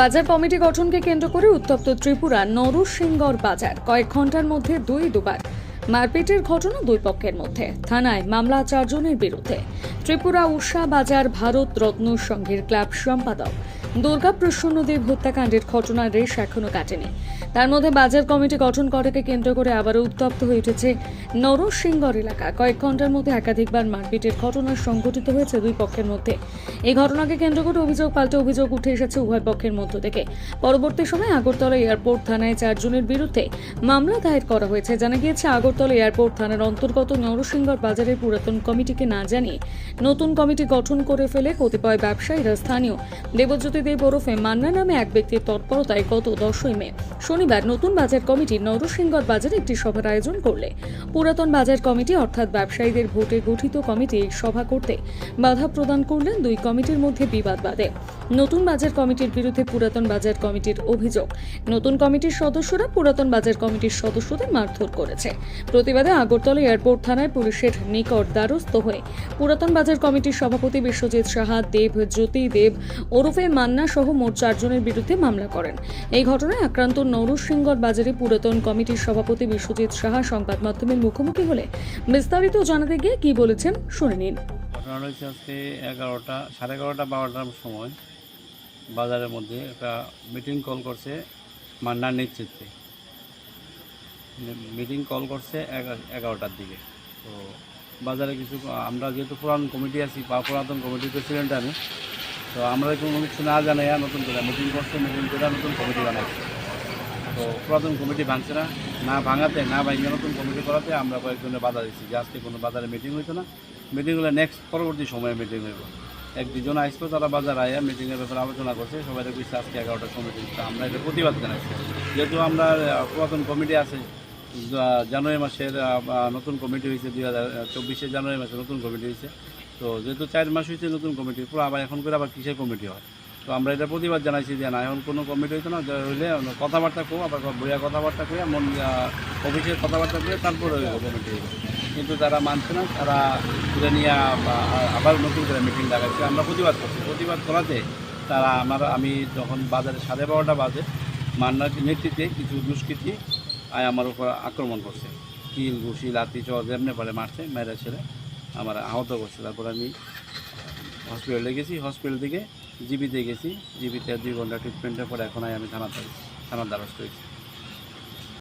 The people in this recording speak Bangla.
বাজার কমিটি গঠনকে কেন্দ্র করে উত্তপ্ত ত্রিপুরা নরসিংগড় বাজার। কয়েক ঘণ্টার মধ্যে দুই দুবার মারপিটের ঘটনা দুই পক্ষের মধ্যে। থানায় মামলা চারজনের বিরুদ্ধে। ত্রিপুরা উষা বাজার ভারত রত্ন সংঘের ক্লাব সম্পাদক। দুর্গা প্রসন্নদেব হত্যাকাণ্ডের ঘটনার রেশ এখনও কাটেনি। তার মধ্যে বাজার কমিটি গঠন করাকে কেন্দ্র করে আবারও উত্তপ্ত হয়ে উঠেছে নরসিংগড় এলাকা। কয়েক ঘণ্টার মধ্যে একাধিকবার মারপিটের ঘটনা সংঘটিত হয়েছে দুই পক্ষের মধ্যে। এই ঘটনাকে কেন্দ্র করে অভিযোগ পাল্টে অভিযোগ উঠে এসেছে উভয় পক্ষের মধ্য থেকে। পরবর্তী সময় আগরতলা এয়ারপোর্ট থানায় চারজনের বিরুদ্ধে মামলা দায়ের করা হয়েছে। জানা গিয়েছে আগরতলা এয়ারপোর্ট থানার অন্তর্গত নরসিংগড় বাজারের পুরাতন কমিটিকে না জানিয়ে নতুন কমিটি গঠন করে ফেলে কতিপয় ব্যবসায়ীরা স্থানীয় দেবজ্যোতি দেব ওরফে মান্না নামে এক ব্যক্তির তৎপরতায় গত দশই মে শনিবার নতুন বাজার কমিটি নরসিংগড় বাজারে একটি সভার আয়োজন করলে। পুরাতন বাজার কমিটি অর্থাৎ ব্যবসায়ীদের ভোটে গঠিত কমিটি এই সভা করতে বাধা প্রদান করলেন দুই কমিটির মধ্যে বিবাদ বাদে। নতুন বাজার কমিটির বিরুদ্ধে পুরাতন বাজার কমিটির অভিযোগ। নতুন কমিটির সদস্যরা পুরাতন বাজার কমিটির সদস্যদের মারধর করেছে। প্রতিবাদে আগরতলা এয়ারপোর্ট থানায় পুলিশের নিকট দ্বারস্থ হয়ে পুরাতন বাজার কমিটির সভাপতি বিশ্বজিৎ সাহা, দেব জ্যোতি দেব, ওরফে মান্না সহ মোট চারজনের বিরুদ্ধে মামলা করেন। এই ঘটনায় আক্রান্ত নরসিংগড় বাজারে পুরাতন কমিটির সভাপতি বিশ্বজিৎ সাহা সংবাদ মাধ্যমের মুখোমুখি হলে বিস্তারিত জানাতে গিয়ে কি বলেছেন শুনে নিন। ঘটনা আজকে এগারোটা, সাড়ে এগারোটা বারোটার সময় বাজারের মধ্যে একটা মিটিং কল করছে মান্নার নেতৃত্বে। মিটিং কল করছে এগা- এগারোটার দিকে। তো বাজারে কিছু, আমরা যেহেতু পুরান কমিটি আছি বা পুরাতন কমিটির প্রেসিডেন্ট আমি, তো আমরা কোনো কিছু না জানাই নতুন করে মিটিং করছে মিটিং করে নতুন কমিটি বানাইছে। তো পুরাতন কমিটি ভাঙছে না না ভাঙাতে, না ভাঙিয়ে নতুন কমিটি করাতে আমরা কয়েকজনের বাধা দিচ্ছি, যে আজকে কোনো বাজারে মিটিং হইতো না। মিটিং হলে নেক্সট পরবর্তী সময়ে মিটিং হইব। এক দুজন আসতো তারা বাজার আয়া মিটিংয়ের ব্যাপারে আলোচনা করছে, সবাই কইছে আজকে এগারোটার সময় আমরা এটা প্রতিবাদ জানাইছি যেহেতু আমরা পুরাতন কমিটি আছে জানুয়ারি মাসের নতুন কমিটি হয়েছে দুই হাজার চব্বিশে জানুয়ারি মাসে নতুন কমিটি হয়েছে। তো যেহেতু চার মাস হয়েছে নতুন কমিটি, পুরো আবার এখন করে আবার কিসের কমিটি হয়? তো আমরা এটা প্রতিবাদ জানাইছি যে না, এখন কোনো কমিটি হইতো না হইলে কথাবার্তা কো আবার বইয়া কথাবার্তা কইয়া মন অফিসের কথাবার্তা করে তারপরে কমিটি কিন্তু তারা মানছে না, তারা তুলে নিয়ে আবার নতুন করে মিটিং লাগাইছে। আমরা প্রতিবাদ করছি। প্রতিবাদ করাতে তারা আমার, আমি যখন বাজারে সাড়ে বারোটা বাজে, মান্নার নেতৃত্বে কিছু দুষ্কৃতী আয় আমার উপর আক্রমণ করছে। কিল ঘুষি লাতি চ যেমনে পারে মারছে, মেরে ছেড়ে আমার আহত করছে। তারপর আমি হসপিটালে গেছি। হসপিটাল থেকে জিবিতে গেছি। জিবিতে দুই ঘণ্টা ট্রিটমেন্টের পরে এখন আমি থানাতে থানার দ্বারস্থ হয়েছি।